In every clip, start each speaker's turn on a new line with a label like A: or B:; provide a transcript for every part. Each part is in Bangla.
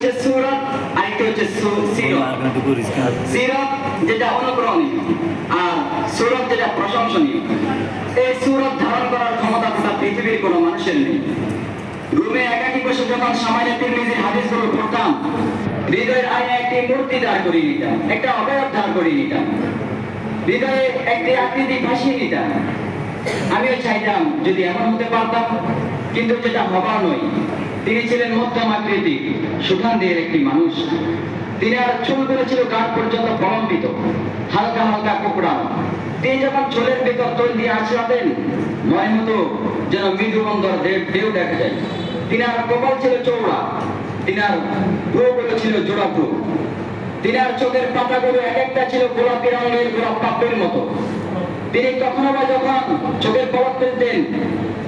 A: হচ্ছে সুরত। আরেকটি হচ্ছে সিরত সিরত যেটা অনুকরণীয় আর সুরত যেটা প্রশংসনীয়। এই সুরত ধারণ করার ক্ষমতা গোটা পৃথিবীর কোনো মানুষের নেই। রুমে একাকি বসে যখন সামান্য তিরমিজির হাদিসগুলো পড়তাম হৃদয়ের আয়না একটি মূর্তি দাঁড় করিয়ে নিতাম একটা অবয়ব দাঁড় করিয়ে নিতাম হৃদয়ে একটি আকৃতি ভাসিয়ে নিতাম। আমিও চাইতাম যদি এমন হতে পারতাম কিন্তু যেটা হবার নয় তিনি ছিলেন মধ্যম আকৃতি সুখান্তের একটি মানুষ। তিনি আর চুলগুলো ছিল গাঁট পর্যন্ত প্রলম্বিত, হালকা হালকা কুকড়ানো তিনি যখন চুলের ভেতর তৈল দিয়ে আছড়াতেন ময় মতো যেন মৃদু বন্দর ঢেউ দেখা যায়। তিনি আর কপাল ছিল চৌড়া তিনি আর ভ্রুগুলো ছিল জোড়া ভ্রু তিনার চোখের পাতাগুলো এক একটা ছিল গোলাপি রঙের গোলাপ পাপড়ির মতো। তিনি কখনো বা যখন চোখের পলক ফেলতেন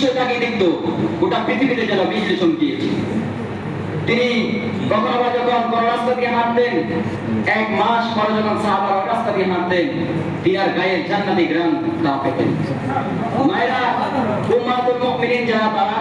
A: বিশ্ব তাকে দেখত গোটা পৃথিবীতে যেন বিশ্লেষণ দিয়েছে তিনি কখনো বা যখন রাস্তা দিয়ে হাঁটতেন, এক মাস পরে যখন সাহাবার রাস্তা দিয়ে হাঁটতেন গায়ে জান্নাতি গ্রাম তা পেতেন। মায়েরা, উম্মাতুল মুমিনিন যারা, তারা